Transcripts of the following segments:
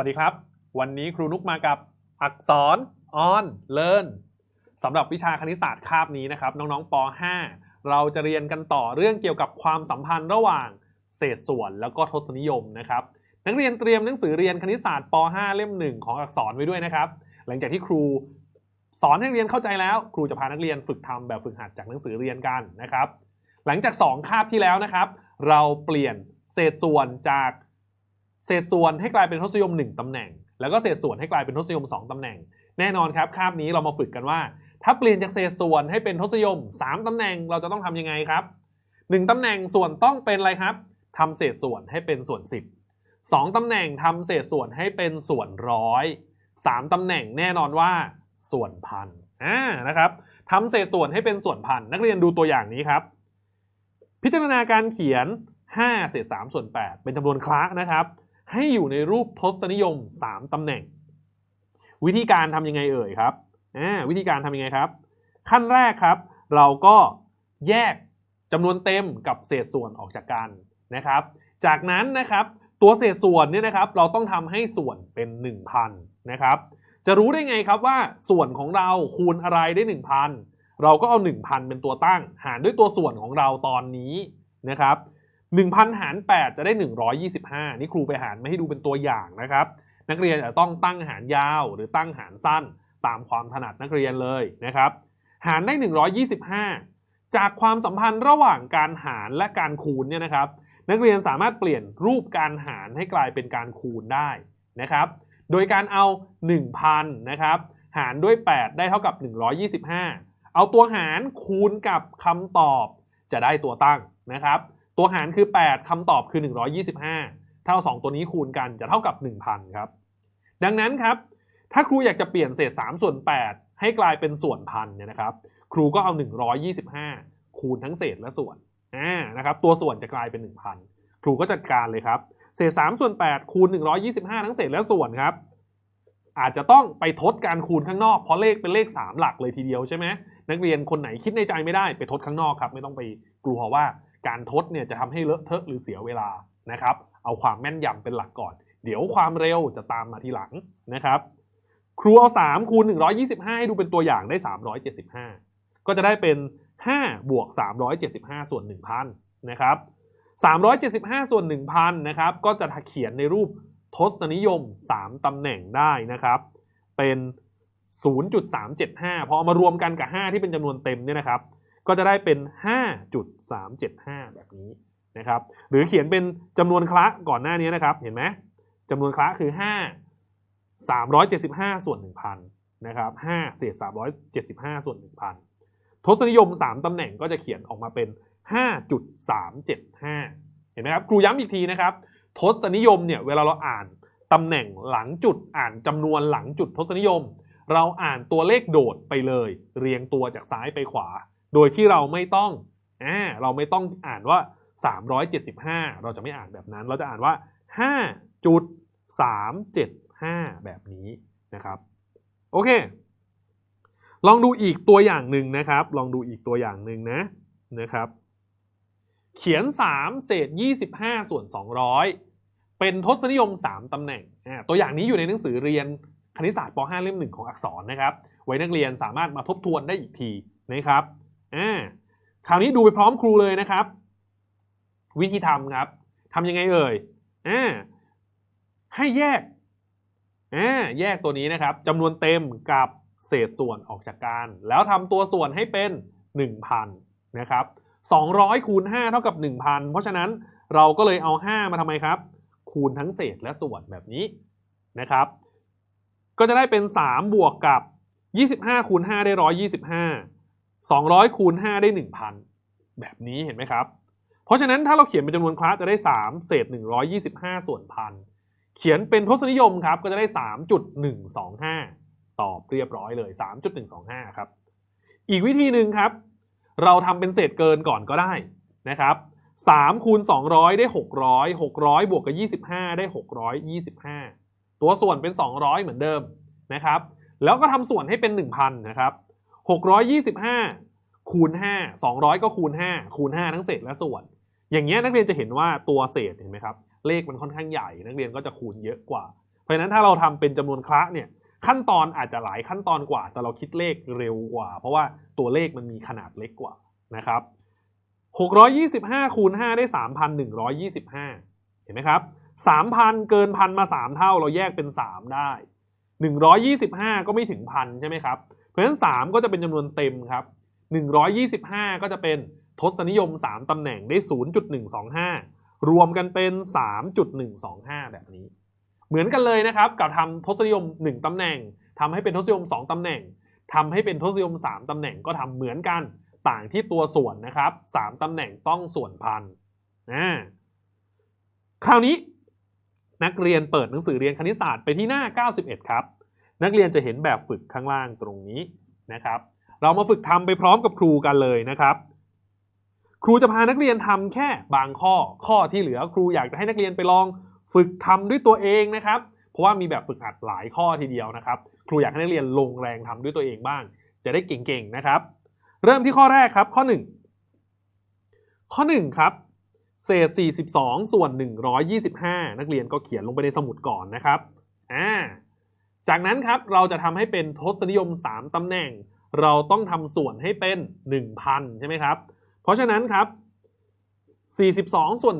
สวัสดีครับ วันนี้ครูนุกมากับอักษรออนเลินสำหรับวิชาคณิตศาสตร์คาบนี้นะครับน้องๆป .5 เราจะเรียนกันต่อเรื่องเกี่ยวกับความสัมพันธ์ระหว่างเศษส่วนแล้วก็ทศนิยมนะครับนักเรียนเตรียมหนังสือเรียนคณิตศาสตร์ป .5 เล่มหนึ่งของอักษรไว้ด้วยนะครับ หลังจากที่ครูสอนให้นักเรียนเข้าใจแล้ว ครูจะพานักเรียนฝึกทำแบบฝึกหัดจากหนังสือเรียนกันนะครับ หลังจาก 2 คาบที่แล้วนะครับ เราเปลี่ยนเศษส่วนจาก เศษส่วนให้กลายเป็นทศนิยม 1 ตำแหน่ง แล้วก็เศษส่วนให้กลายเป็นทศนิยม 2 ตำแหน่ง แน่นอนครับคาบนี้เรามาฝึกกันว่า ถ้าเปลี่ยนจากเศษส่วนให้เป็นทศนิยม 3 ตำแหน่งเราจะต้องทำยังไงครับ 1 ตำแหน่งส่วนต้องเป็นอะไรครับทำเศษส่วนให้เป็นส่วน 10 2 ตำแหน่งทำเศษส่วนให้เป็นส่วนร้อย3ตำแหน่งแน่นอนว่า ส่วนพันอ่านะครับทำเศษส่วนให้เป็นส่วนพันนักเรียนดูตัวอย่างนี้ครับ พิจารณาการเขียน5เศษ3ส่วน 8 เป็นจำนวนคละนะครับ ให้อยู่ในรูปทศนิยม 3ตำแหน่ง วิธีการทำยังไงเอ่ยครับวิธีการทำยังไงครับ ขั้นแรกครับ เราก็แยกจำนวนเต็มกับเศษส่วนออกจากกันนะครับ จากนั้นนะครับตัวเศษส่วนเนี่ยนะครับ เราต้องทำให้ส่วนเป็น 1,000นะครับ จะรู้ได้ไงครับว่าส่วนของเราคูณอะไรได้ 1,000 เราก็เอา 1,000 เป็นตัวตั้ง หารด้วยตัวส่วนของเราตอนนี้นะครับ 1,000 หาร 8 จะได้ 125 นี่ครูไปหารไม่ให้ดูเป็นตัวอย่างนะครับ นักเรียนจะต้องตั้งหารยาวหรือตั้งหารสั้นตามความถนัดนักเรียนเลยนะครับ หารได้ 125 จากความสัมพันธ์ระหว่างการหารและการคูณเนี่ยนะครับ นักเรียนสามารถเปลี่ยนรูปการหารให้กลายเป็นการคูณได้นะครับ โดยการเอา 1,000 นะครับ หารด้วย 8 ได้เท่ากับ 125 เอาตัวหารคูณกับคำตอบจะได้ตัวตั้งนะครับ ตัวหารคือ 8คำตอบคือ 125เท่า2ตัวนี้คูณกันจะเท่ากับ 1,000 ครับ ดังนั้นครับ ถ้าครูอยากจะเปลี่ยนเศษ 3 ส่วน 8 ให้กลายเป็นส่วนพันเนี่ยนะครับ ครูก็เอา 125 คูณทั้งเศษและส่วนอ่านะครับ ตัวส่วนจะกลายเป็น 1,000 ครูก็จัดการเลยครับ เศษ 3 ส่วน 8 คูณ 125 ทั้งเศษและส่วนครับ อาจจะต้องไปทดการคูณข้างนอก เพราะเลขเป็นเลข 3 หลักเลยทีเดียวใช่ไหมนักเรียนคนไหนคิดในใจไม่ได้ไปทดข้างนอกครับ ไม่ต้องไปกลัวว่า การทดเนี่ยจะทำให้เลอะเทอะหรือเสียเวลานะครับ เอาความแม่นยำเป็นหลักก่อน เดี๋ยวความเร็วจะตามมาทีหลังนะครับ ครูเอา3คูณ125 ให้ดูเป็นตัวอย่างได้ 375 ก็จะได้เป็น 5 บวก 375 ส่วน 1,000 นะครับ 375 ส่วน 1,000 นะครับ ก็จะเขียนในรูปทศนิยม 3 ตำแหน่งได้นะครับ เป็น 0.375 พอเอามารวมกันกับ 5 ที่เป็นจำนวนเต็มเนี่ยนะครับ ก็จะได้เป็น 5.375 แบบนี้นะครับหรือเขียนเป็นจำนวนคละก่อนหน้านี้นะครับเห็นไหมจำนวนคละคือ 5 375 ส่วน 1,000นะครับ5เศษ375 ส่วน 1,000 ทศนิยม 3ตำแหน่งก็จะเขียนออกมาเป็น 5.375 เห็นไหมครับครูย้ำอีกทีนะครับ ทศนิยมเนี่ยเวลาเราอ่านตำแหน่งหลังจุดอ่านจำนวนหลังจุดทศนิยม เราอ่านตัวเลขโดดไปเลย เรียงตัวจากซ้ายไปขวา โดยที่เราไม่ต้องอ่าเราไม่ต้องอ่านว่า 375 เราจะไม่อ่านแบบนั้น เราจะอ่านว่า 5.375 แบบนี้นะครับ โอเค ลองดูอีกตัวอย่างหนึ่งนะครับ ลองดูอีกตัวอย่างหนึ่งนะนะครับ เขียน 3 เศษ 25 ส่วน 200 เป็นทศนิยม 3ตำแหน่ง ตัวอย่างนี้อยู่ในหนังสือเรียนคณิตศาสตร์ป .5 เล่มหนึ่งของอักษรนะครับ ไว้นักเรียนสามารถมาทบทวนได้อีกทีนะครับ อ่าคราวนี้ดูไปพร้อมครูเลยนะครับ วิธีทำครับทำยังไงเอ่ยอ่าให้แยกอ่าแยกตัวนี้นะครับจำนวนเต็มกับเศษส่วนออกจากกัน แล้วทำตัวส่วนให้เป็น 1,000 นะครับ 200คูณ5เท่ากับ 1,000 เพราะฉะนั้นเราก็เลยเอา 5 มาทำไมครับ คูณทั้งเศษและส่วนแบบนี้นะครับ ก็จะได้เป็น 3 บวกกับ 25คูณ5ได้ 125 200คูณ5ได้ 1,000 แบบนี้เห็นไหมครับ เพราะฉะนั้นถ้าเราเขียนเป็นจำนวนคลาสจะได้ 3 เศษ 125 ส่วนพันเขียนเป็นทศนิยมครับก็จะได้ 3.125 ตอบเรียบร้อยเลย 3.125 ครับ อีกวิธีหนึ่งครับ เราทำเป็นเศษเกินก่อนก็ได้นะครับ3คูณ200 ได้ 600 600 บวกกับ 25 ได้ 625 ตัวส่วนเป็น 200 เหมือนเดิมนะครับ แล้วก็ทำส่วนให้เป็น 1,000 นะครับ 625 คูณ 5 200 ก็คูณ 5 คูณ 5 ทั้งเศษและส่วน อย่างเงี้ยนักเรียนจะเห็นว่าตัวเศษเห็นไหมครับ เลขมันค่อนข้างใหญ่ นักเรียนก็จะคูณเยอะกว่า เพราะฉะนั้นถ้าเราทำเป็นจำนวนคละเนี่ยขั้นตอนอาจจะหลายขั้นตอนกว่า แต่เราคิดเลขเร็วกว่า เพราะว่าตัวเลขมันมีขนาดเล็กกว่านะครับ625 คูณ 5 ได้ 3,125 เห็นไหมครับ 3,000 เกินพันมา 3 เท่าเราแยกเป็น 3 ได้ 125 ก็ไม่ถึงพันใช่ไหมครับ เพราะฉะนั้น 3 ก็จะเป็นจำนวนเต็มครับ 125 ก็จะเป็นทศนิยม 3ตำแหน่งได้ 0.125 รวมกันเป็น 3.125 แบบนี้ เหมือนกันเลยนะครับ กับทำทศนิยม 1ตำแหน่งทำให้เป็นทศนิยม 2ตำแหน่งทำให้เป็นทศนิยม 3ตำแหน่งก็ทำเหมือนกัน ต่างที่ตัวส่วนนะครับ3ตำแหน่งต้องส่วนพันนะคราวนี้นักเรียนเปิดหนังสือเรียนคณิตศาสตร์ไปที่หน้า 91 ครับ นักเรียนจะเห็นแบบฝึกข้างล่างตรงนี้นะครับ เรามาฝึกทำไปพร้อมกับครูกันเลยนะครับ ครูจะพานักเรียนทำแค่บางข้อ ข้อที่เหลือครูอยากจะให้นักเรียนไปลองฝึกทำด้วยตัวเองนะครับ เพราะว่ามีแบบฝึกหัดหลายข้อทีเดียวนะครับ ครูอยากให้นักเรียนลงแรงทำด้วยตัวเองบ้าง จะได้เก่งๆนะครับ เริ่มที่ข้อแรกครับ ข้อ 1 ข้อ 1 ครับเศษ 42 ส่วน 125 นักเรียนก็เขียนลงไปในสมุดก่อนนะครับ อ่า จากนั้นครับเราจะทำให้เป็นทศนิยม 3ตำแหน่ง เราต้องทำส่วนให้เป็น 1,000 ใช่ไหมครับ เพราะฉะนั้นครับ 42 ส่วน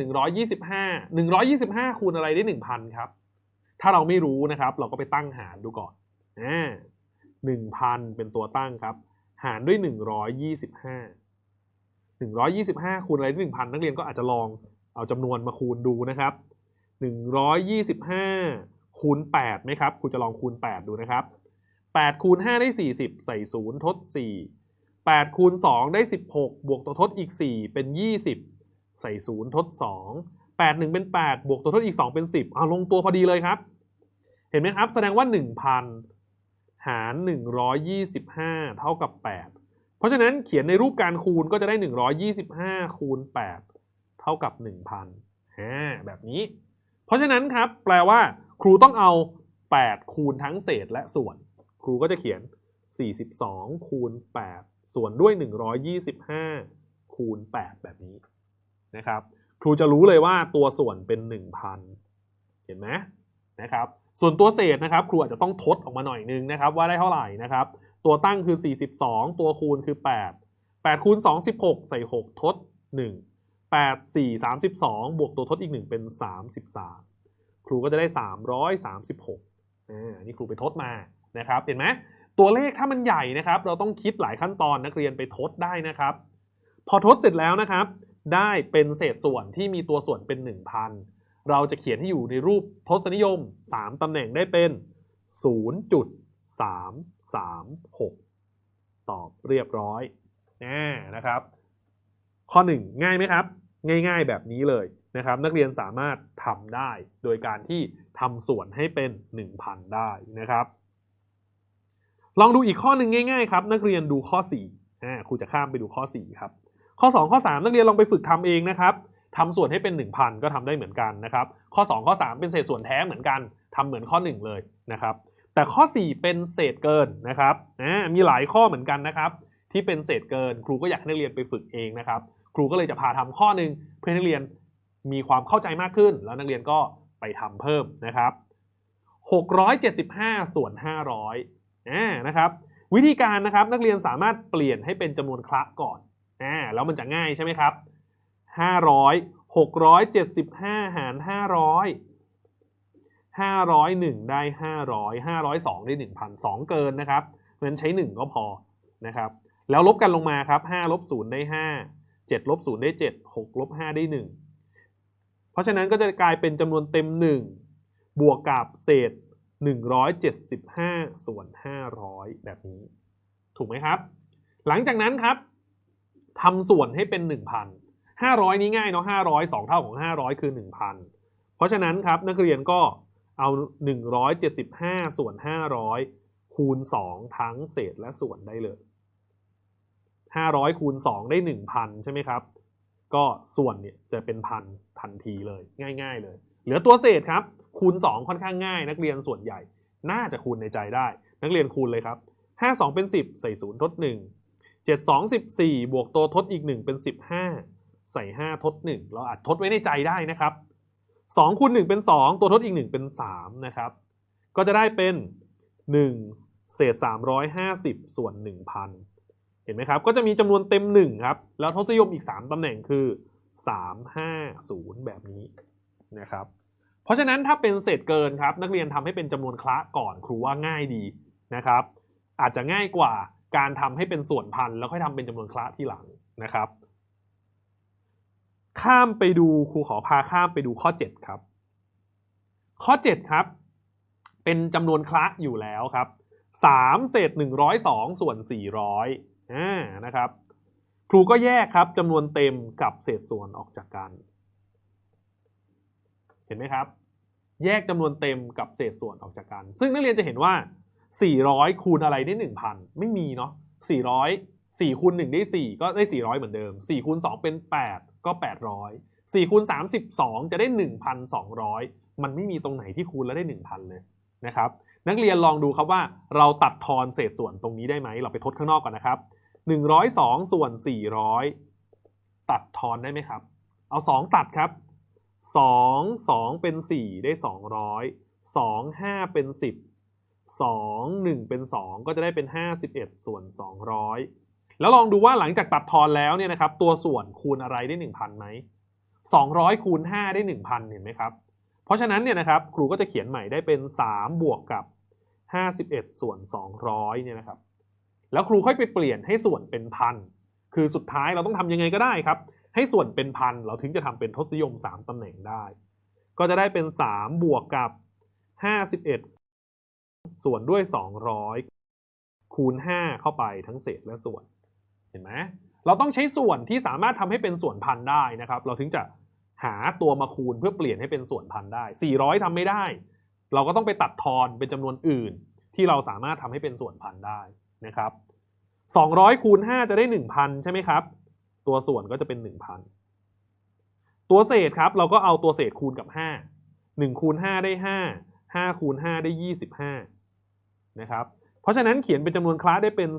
125 125 คูณอะไรได้ 1,000 ครับ ถ้าเราไม่รู้นะครับ เราก็ไปตั้งหารดูก่อนอ่า1,000 เป็นตัวตั้งครับ หารด้วย 125 125 คูณอะไรได้1,000 นักเรียนก็อาจจะลองเอาจำนวนมาคูณดูนะครับ 125 คูณ8ไหมครับครูจะลองคูณ 8 ดูนะครับ8คูณ5ได้ 40 ใส่ 0 ทด 4 8คูณ2ได้ 16 บวกตัวทดอีก 4 เป็น 20 ใส่ 0 ทด 2 8 1 เป็น 8 บวกตัวทดอีก 2 เป็น 10เอาลงตัวพอดีเลยครับ เห็นไหมครับ แสดงว่า 1,000 หาร 125 เท่ากับ 8 เพราะฉะนั้นเขียนในรูปการคูณก็จะได้ 125 คูณ 8 เท่ากับ 1,000ฮแบบนี้ เพราะฉะนั้นครับ แปลว่า ครูต้องเอา 8 คูณทั้งเศษและส่วน ครูก็จะเขียน 42 คูณ 8 ส่วนด้วย 125 คูณ 8 แบบนี้นะครับ ครูจะรู้เลยว่าตัวส่วนเป็น 1,000 เห็นไหมนะครับ ส่วนตัวเศษนะครับ ครูอาจจะต้องทดออกมาหน่อยนึงนะครับ ว่าได้เท่าไหร่นะครับ ตัวตั้งคือ 42 ตัวคูณคือ 8 8คูณ2 16 ใส่ 6 ทด 1 8 4 32 บวกตัวทดอีก 1 เป็น 33 รูก็จะได้ 336อ่านี่ครูไปทดมานะครับเห็นไหมตัวเลขถ้ามันใหญ่นะครับ เราต้องคิดหลายขั้นตอนนักเรียนไปทดได้นะครับ พอทดเสร็จแล้วนะครับ ได้เป็นเศษส่วนที่มีตัวส่วนเป็น 1,000 เราจะเขียนให้อยู่ในรูปทศนิยม 3ตำแหน่งได้เป็น 0.336 ตอบเรียบร้อยนะครับ ข้อ 1 ง่ายไหมครับ ง่ายๆแบบนี้เลย นะครับนักเรียนสามารถทำได้ โดยการที่ทำส่วนให้เป็น 1,000 ได้นะครับ ลองดูอีกข้อหนึ่งง่ายๆครับนักเรียนดูข้อ4อ่าครูจะข้ามไปดูข้อ 4 ครับ ข้อ 2 ข้อ 3 นักเรียนลองไปฝึกทำเองนะครับทำส่วนให้เป็น 1,000 ก็ทำได้เหมือนกันนะครับ ข้อ 2 ข้อ 3 เป็นเศษส่วนแท้เหมือนกันทำเหมือนข้อ 1 เลยนะครับ แต่ข้อ 4 เป็นเศษเกินนะครับอ่ามีหลายข้อเหมือนกันนะครับที่เป็นเศษเกิน ครูก็อยากให้นักเรียนไปฝึกเองนะครับ ครูก็เลยจะพาทำข้อหนึ่งเพื่อนักเรียน มีความเข้าใจมากขึ้น แล้วนักเรียนก็ไปทำเพิ่มนะครับ 675 ส่วน 500อ่านะครับวิธีการนะครับนักเรียนสามารถเปลี่ยนให้เป็นจำนวนคละก่อนอ่าแล้วมันจะง่ายใช่ไหมครับ 500 675 หาร 500 501 ได้ 500 502 ได้ 1,000 2 เกินนะครับเพราะฉะนั้นใช้ 1 ก็พอนะครับแล้วลบกันลงมาครับ5ลบ0ได้ 5 7ลบ0ได้ 7 6ลบ5ได้ 1 ราะฉะนั้นก็จะกลายเป็นจำนวนเต็ม 1 บวกกับเศษ 175 ส่วน 500 แบบนี้ ถูกไหมครับ หลังจากนั้นครับทำส่วนให้เป็น 1,000 500 นี้ง่ายเนาะ500 2 เท่าของ 500 คือ 1,000 เพราะฉะนั้นครับนักเรียนก็เอา 175 ส่วน 500 คูณ 2 ทั้งเศษและส่วนได้เลย 500 คูณ 2 ได้ 1,000 ใช่ไหมครับ ก็ส่วนเนี่ยจะเป็นพันทันทีเลยง่าย ๆ เลย เหลือตัวเศษครับ คูณ 2 ค่อนข้างง่าย นักเรียนส่วนใหญ่ น่าจะคูณในใจได้ นักเรียนคูณเลยครับ 5 2 เป็น 10 ใส่0ทด 1 7 2 14 บวกตัวทดอีก 1 เป็น 15 ใส่ 5 ทด 1 เราอาจทดไว้ในใจได้นะครับ2คูณ1เป็น 2 ตัวทดอีก 1 เป็น 3 นะครับ ก็จะได้เป็น 1 เศษ 350 ส่วน 1,000 ห็นไหมครับ ก็จะมีจำนวนเต็ม 1 ครับ แล้วทศนิยมอีก 3 ตำแหน่งคือ 350 แบบนี้นะครับ เพราะฉะนั้นถ้าเป็นเศษเกินครับ นักเรียนทำให้เป็นจำนวนคละก่อนครูว่าง่ายดีนะครับ อาจจะง่ายกว่าการทำให้เป็นส่วนพันแล้วค่อยทำเป็นจำนวนคละที่หลังนะครับ ข้ามไปดูครูขอพาข้ามไปดูข้อ 7 ครับ ข้อ 7 ครับ เป็นจำนวนคละอยู่แล้วครับ3เศษ102 ส่วน 400 อ่านะครับ ครูก็แยกครับจำนวนเต็มกับเศษส่วนออกจากกัน เห็นไหมครับ แยกจำนวนเต็มกับเศษส่วนออกจากกัน ซึ่งนักเรียนจะเห็นว่า 400 คูณอะไรได้ 1,000 ไม่มีเนาะ400 4คูณ1ได้ 4 ก็ได้ 400 เหมือนเดิม4คูณ2เป็น 8 ก็ 800 4คูณ32 จะได้ 1,200 มันไม่มีตรงไหนที่คูณแล้วได้ 1,000 เลยนะครับ นักเรียนลองดูครับว่าเราตัดทอนเศษส่วนตรงนี้ได้ไหม เราไปทดข้างนอกก่อนนะครับ 102 ส่วน 400 ตัดทอนได้ไหมครับ เอา 2 ตัดครับ 2 2 เป็น 4 ได้ 200 2 5 เป็น 10 2 1 เป็น 2 ก็จะได้เป็น 51 ส่วน 200 แล้วลองดูว่าหลังจากตัดทอนแล้วเนี่ยนะครับ ตัวส่วนคูณอะไรได้ 1,000ไหม200 คูณ 5 ได้ 1,000 เห็นไหมครับ เพราะฉะนั้นเนี่ยนะครับ ครูก็จะเขียนใหม่ได้เป็น 3 บวกกับ 51 ส่วน 200 เนี่ยนะครับ แล้วครูค่อยไปเปลี่ยนให้ส่วนเป็นพัน คือสุดท้ายเราต้องทำยังไงก็ได้ครับ ให้ส่วนเป็นพันเราถึงจะทำเป็นทศนิยม 3ตำแหน่งได้ ก็จะได้เป็น 3 บวกกับ 51 ส่วนด้วย 200 คูณ 5 เข้าไปทั้งเศษและส่วน เห็นไหมเราต้องใช้ส่วนที่สามารถทำให้เป็นส่วนพันได้นะครับ เราถึงจะหาตัวมาคูณเพื่อเปลี่ยนให้เป็นส่วนพันได้ 400ทำไม่ได้ เราก็ต้องไปตัดทอนเป็นจำนวนอื่น ที่เราสามารถทำให้เป็นส่วนพันได้ นะครับ200คูณ5จะได้ 1,000 ใช่ไหมครับ ตัวส่วนก็จะเป็น 1,000 ตัวเศษครับเราก็เอาตัวเศษคูณกับ 5 1คูณ5ได้ 5 5คูณ5ได้ 25 นะครับ เพราะฉะนั้นเขียนเป็นจำนวนคลาสได้เป็น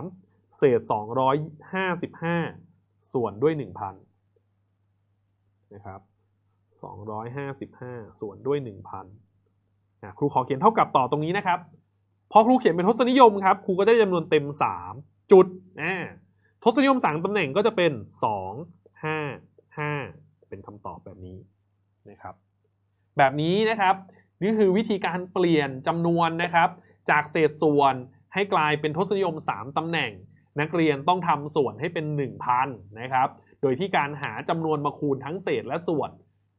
3 เศษ 255 ส่วนด้วย 1,000 นะครับ 255 ส่วนด้วย 1,000นะครูขอเขียนเท่ากับต่อตรงนี้นะครับ พอครูเขียนเป็นทศนิยมครับครูก็ได้จำนวนเต็ม 3 จุดนะทศนิยม3ตำแหน่งก็จะเป็น 2 5 5 เป็นคำตอบแบบนี้นะครับ แบบนี้นะครับนี่คือวิธีการเปลี่ยนจำนวนนะครับ จากเศษส่วนให้กลายเป็นทศนิยม 3ตำแหน่ง นักเรียนต้องทำส่วนให้เป็น 1,000นะครับ โดยที่การหาจำนวนมาคูณทั้งเศษและส่วน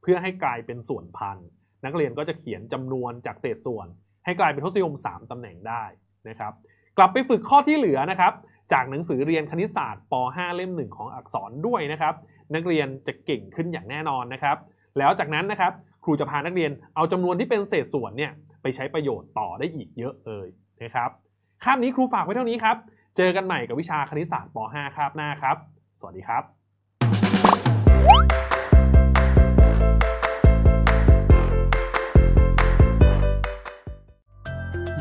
เพื่อให้กลายเป็นส่วนพันนักเรียนก็จะเขียนจำนวนจากเศษส่วน ให้กลายเป็นทศนิยม 3 ตำแหน่งได้นะครับ กลับไปฝึกข้อที่เหลือนะครับ จากหนังสือเรียนคณิตศาสตร์ป .5 เล่ม 1 ของอักษรด้วยนะครับ นักเรียนจะเก่งขึ้นอย่างแน่นอนนะครับ แล้วจากนั้นนะครับครูจะพานักเรียนเอาจำนวนที่เป็นเศษส่วนเนี่ยไปใช้ประโยชน์ต่อได้อีกเยอะเลยนะครับคาบนี้ครูฝากไว้เท่านี้ครับ เจอกันใหม่กับวิชาคณิตศาสตร์ป .5 คาบหน้าครับ สวัสดีครับ